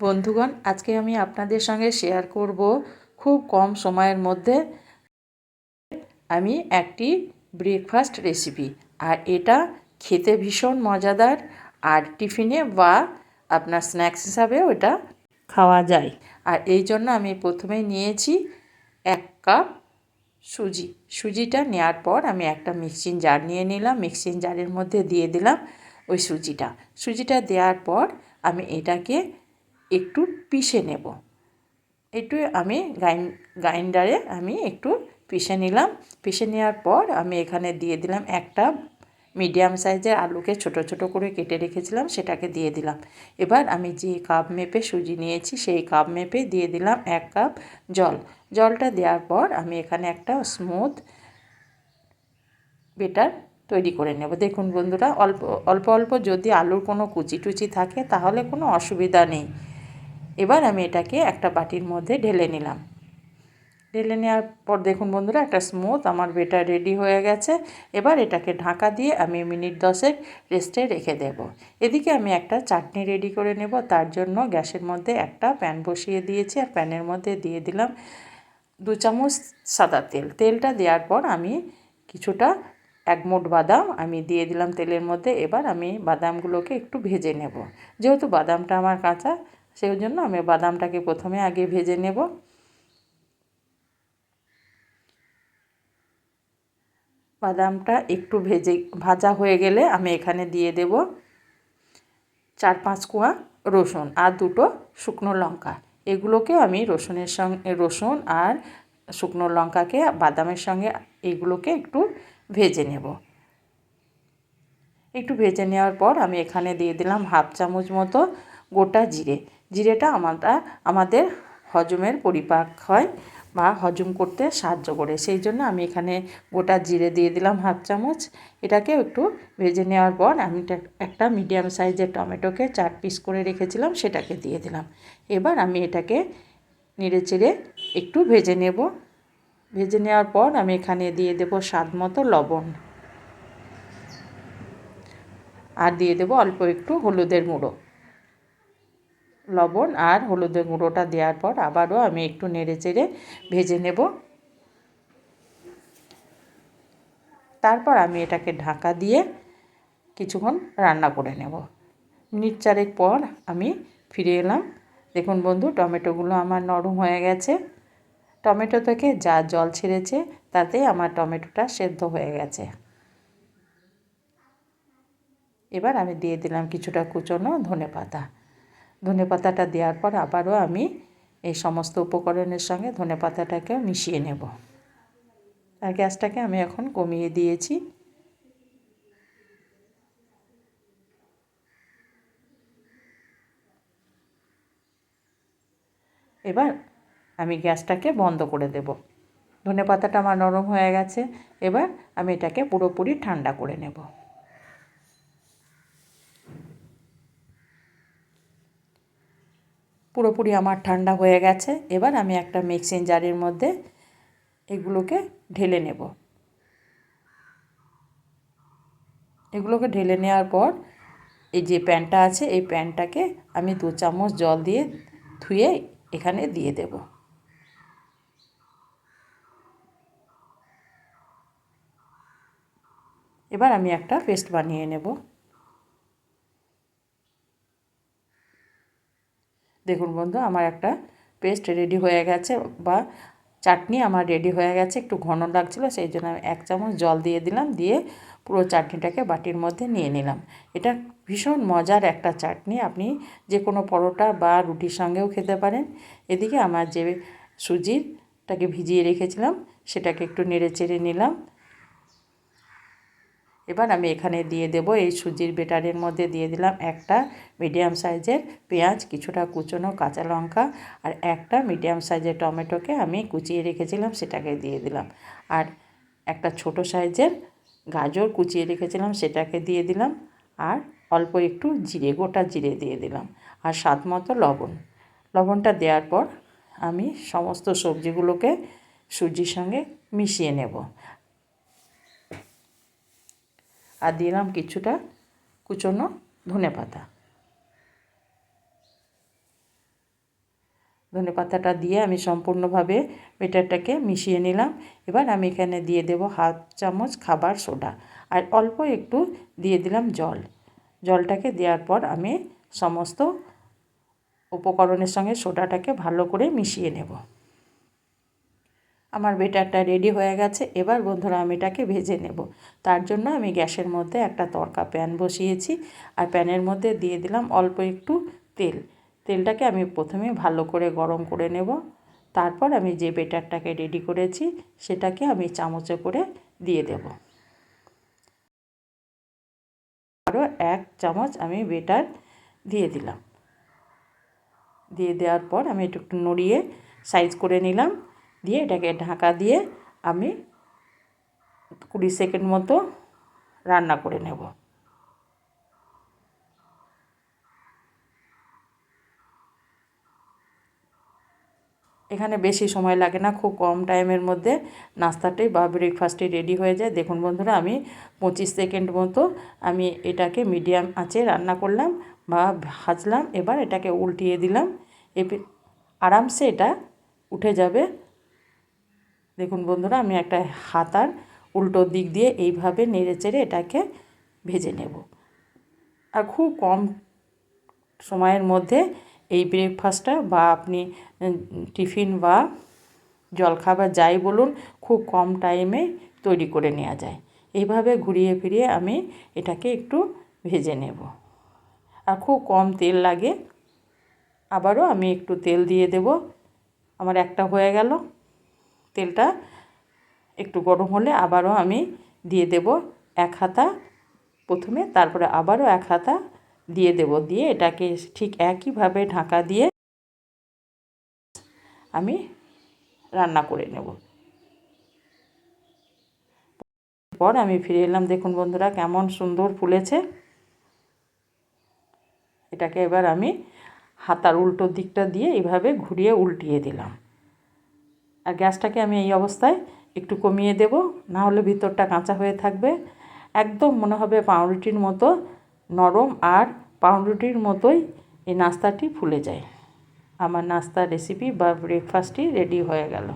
বন্ধুগণ, আজকে আমি আপনাদের সঙ্গে শেয়ার করব খুব কম সময়ের মধ্যে আমি একটি ব্রেকফাস্ট রেসিপি আর এটা খেতে ভীষণ মজাদার, আর টিফিনে বা আপনার স্ন্যাক্স হিসাবেও এটা খাওয়া যায়। আর এই জন্য আমি প্রথমেই নিয়েছি এক কাপ সুজি। সুজিটা নেওয়ার পর আমি একটা মিক্সিং জার নিয়ে নিলাম। মিক্সিং জারের মধ্যে দিয়ে দিলাম ওই সুজিটা। সুজিটা দেওয়ার পর আমি এটাকে একটু পিষে নেব। একটু আমি গ্রাইন, গ্রাইন্ডারে আমি একটু পিষে নিলাম। পিষে নেওয়ার পর আমি এখানে দিয়ে দিলাম একটা মিডিয়াম সাইজের আলুকে ছোট ছোট করে কেটে রেখেছিলাম, সেটাকে দিয়ে দিলাম। এবার আমি যে কাপ মেপে সুজি নিয়েছি, সেই কাপ মেপে দিয়ে দিলাম এক কাপ জল। জলটা দেওয়ার পর আমি এখানে একটা স্মুথ বেটার তৈরি করে নেব। দেখুন বন্ধুরা, অল্প অল্প অল্প যদি আলুর কোনো কুচি টুচি থাকে, তাহলে কোনো অসুবিধা নেই। এবার আমি এটাকে একটা বাটির মধ্যে ঢেলে নিলাম। ঢেলে নেওয়ার পর দেখুন বন্ধুরা, একটা স্মুথ আমার বেটার রেডি হয়ে গেছে। এবার এটাকে ঢাকা দিয়ে আমি মিনিট দশেক রেস্টে রেখে দেব। এদিকে আমি একটা চাটনি রেডি করে নেব। তার জন্য গ্যাসের মধ্যে একটা প্যান বসিয়ে দিয়েছি আর প্যানের মধ্যে দিয়ে দিলাম দু চামচ সাদা তেল। তেলটা দেওয়ার পর আমি কিছুটা এক মুঠ বাদাম আমি দিয়ে দিলাম তেলের মধ্যে। এবার আমি বাদামগুলোকে একটু ভেজে নেব। যেহেতু বাদামটা আমার কাঁচা সেই জন্য আমি বাদামটাকে প্রথমে আগে ভেজে নেব। বাদামটা একটু ভেজে, ভাজা হয়ে গেলে আমি এখানে দিয়ে দেব চার পাঁচ কোয়া রসুন আর দুটো শুকনো লঙ্কা। এগুলোকে আমি রসুনের সঙ্গে রসুন আর শুকনো লঙ্কাকে বাদামের সঙ্গে এগুলোকে একটু ভেজে নেব। একটু ভেজে নেওয়ার পর আমি এখানে দিয়ে দিলাম হাফ চামচ মতো গোটা জিরে। জিরেটা আমরা আমাদের হজমের পরিপাক হয় বা হজম করতে সাহায্য করে। সেই জন্য আমি এখানে গোটা জিরে দিয়ে দিলাম হাফ চামচ। এটাকে একটু ভেজে নেওয়ার পর আমি একটা মিডিয়াম সাইজের টমেটোকে চার পিস করে রেখেছিলাম, সেটাকে দিয়ে দিলাম। এবার আমি এটাকে নেড়ে চেড়ে একটু ভেজে নেব। ভেজে নেওয়ার পর আমি এখানে দিয়ে দেব স্বাদ মতো লবণ। আর দিয়ে দেব অল্প একটু হলুদের গুঁড়ো। লবণ আর হলুদের গুঁড়োটা দেওয়ার পর আবারও আমি একটু নেড়ে চেড়ে ভেজে নেব। তারপর আমি এটাকে ঢাকা দিয়ে কিছুক্ষণ রান্না করে নেব। মিনিট চারেক পর আমি ফিরে এলাম। দেখুন বন্ধু, টমেটোগুলো আমার নরম হয়ে গেছে। টমেটো থেকে যা জল ছেড়েছে, তাতে আমার টমেটোটা সেদ্ধ হয়ে গেছে। এবার আমি দিয়ে দিলাম কিছুটা কুচনো ধনে পাতা ধনে পাতাটা দেওয়ার পর আবারও আমি এই সমস্ত উপকরণের সঙ্গে ধনে পাতাটাকে মিশিয়ে নেব। আর গ্যাসটাকে আমি এখন কমিয়ে দিয়েছি। এবার আমি গ্যাসটাকে বন্ধ করে দেব। ধনে পাতাটা আমার নরম হয়ে গেছে। এবার আমি এটাকে পুরোপুরি ঠান্ডা করে নেব। পুরোপুরি আমার ঠান্ডা হয়ে গেছে। এবার আমি একটা মিক্সিং জারের মধ্যে এগুলোকে ঢেলে নেব। এগুলোকে ঢেলে নেওয়ার পর এই যে প্যানটা আছে, এই প্যানটাকে আমি দু চামচ জল দিয়ে ধুয়ে এখানে দিয়ে দেব। এবার আমি একটা পেস্ট বানিয়ে নেব। দেখুন বন্ধু, আমার একটা পেস্ট রেডি হয়ে গেছে বা চাটনি আমার রেডি হয়ে গেছে, একটু ঘন লাগছিল, সেই জন্য আমি এক চামচ জল দিয়ে দিলাম, দিয়ে পুরো চাটনিটাকে বাটির মধ্যে নিয়ে নিলাম। এটা ভীষণ মজার একটা চাটনি, আপনি যে কোনো পরোটা বা রুটির সঙ্গেও খেতে পারেন। এদিকে আমার যে সুজিরটাকে ভিজিয়ে রেখেছিলাম, সেটাকে একটু নেড়ে চেড়ে নিলাম। এবার আমি এখানে দিয়ে দেব এই সুজির বেটারের মধ্যে দিয়ে দিলাম একটা মিডিয়াম সাইজের পেঁয়াজ, কিছুটা কুচনো কাঁচা লঙ্কা আর একটা মিডিয়াম সাইজের টমেটোকে আমি কুচিয়ে রেখেছিলাম, সেটাকে দিয়ে দিলাম। আর একটা ছোট সাইজের গাজর কুচিয়ে রেখেছিলাম, সেটাকে দিয়ে দিলাম। আর অল্প একটু জিরে, গোটা জিরে দিয়ে দিলাম। আর স্বাদ মতো লবণ। লবণটা দেওয়ার পর আমি সমস্ত সবজিগুলোকে সুজির সঙ্গে মিশিয়ে নেব। আর দিলাম কিছুটা কুচনো ধনে পাতা। ধনে পাতাটা দিয়ে আমি সম্পূর্ণভাবে বেটারটাকে মিশিয়ে নিলাম। এবার আমি এখানে দিয়ে দেব হাফ চামচ খাবার সোডা আর অল্প একটু দিয়ে দিলাম জল। জলটাকে দেওয়ার পর আমি সমস্ত উপকরণের সঙ্গে সোডাটাকে ভালো করে মিশিয়ে নেব। আমার বেটারটা রেডি হয়ে গেছে, এবার বন্ধুরা আমি এটাকে ভেজে নেব। তার জন্য আমি গ্যাসের মধ্যে একটা তরকা প্যান বসিয়েছি, আর প্যানের মধ্যে দিয়ে দিলাম অল্প একটু তেল। তেলটাকে আমি প্রথমে ভালো করে গরম করে নেব। তারপর আমি যে বেটারটাকে রেডি করেছি, সেটাকে আমি চামচে করে দিয়ে দেব। আরও এক চামচ আমি বেটার দিয়ে দিলাম। দিয়ে দেওয়ার পর আমি একটু নড়িয়ে সাইজ করে নিলাম। দিয়ে এটাকে ঢাকা দিয়ে আমি কুড়ি সেকেন্ড মতো রান্না করে নেব। এখানে বেশি সময় লাগে না, খুব কম টাইমের মধ্যে নাস্তাটাই বা ব্রেকফাস্টটি রেডি হয়ে যায়। দেখুন বন্ধুরা, আমি পঁচিশ সেকেন্ড মতো আমি এটাকে মিডিয়াম আঁচে রান্না করলাম বা ভাজলাম, এবার এটাকে উল্টিয়ে দিলাম। এপে আরামসে এটা উঠে যাবে। দেখুন বন্ধুরা, আমি একটা হাতার উল্টো দিক দিয়ে এইভাবে নেড়ে চেড়ে এটাকে ভেজে নেব। আর খুব কম সময়ের মধ্যে এই ব্রেকফাস্টটা বা আপনি টিফিন বা জলখাবার যাই বলুন, খুব কম টাইমে তৈরি করে নেওয়া যায়। এইভাবে ঘুরিয়ে ফিরিয়ে আমি এটাকে একটু ভেজে নেব। আর খুব কম তেল লাগে, আবারও আমি একটু তেল দিয়ে দেব। আমার একটা হয়ে গেল। তেলটা একটু গরম হলে আবারও আমি দিয়ে দেব এক হাতা প্রথমে, তারপরে আবারও এক হাতা দিয়ে দেব। দিয়ে এটাকে ঠিক একইভাবে ঢাকা দিয়ে আমি রান্না করে নেব। পর আমি ফিরে এলাম। দেখুন বন্ধুরা, কেমন সুন্দর ফুলেছে। এটাকে এবার আমি হাতার উল্টো দিকটা দিয়ে এভাবে ঘুরিয়ে উল্টিয়ে দিলাম। আর গ্যাসটাকে আমি এই অবস্থায় একটু কমিয়ে দেব, না হলে ভিতরটা কাঁচা হয়ে থাকবে। একদম মনে হবে পাউরুটির মতো নরম আর পাউরুটির মতোই এই নাস্তাটি ফুলে যায়। আমার নাস্তা রেসিপি বা ব্রেকফাস্টটি রেডি হয়ে গেল।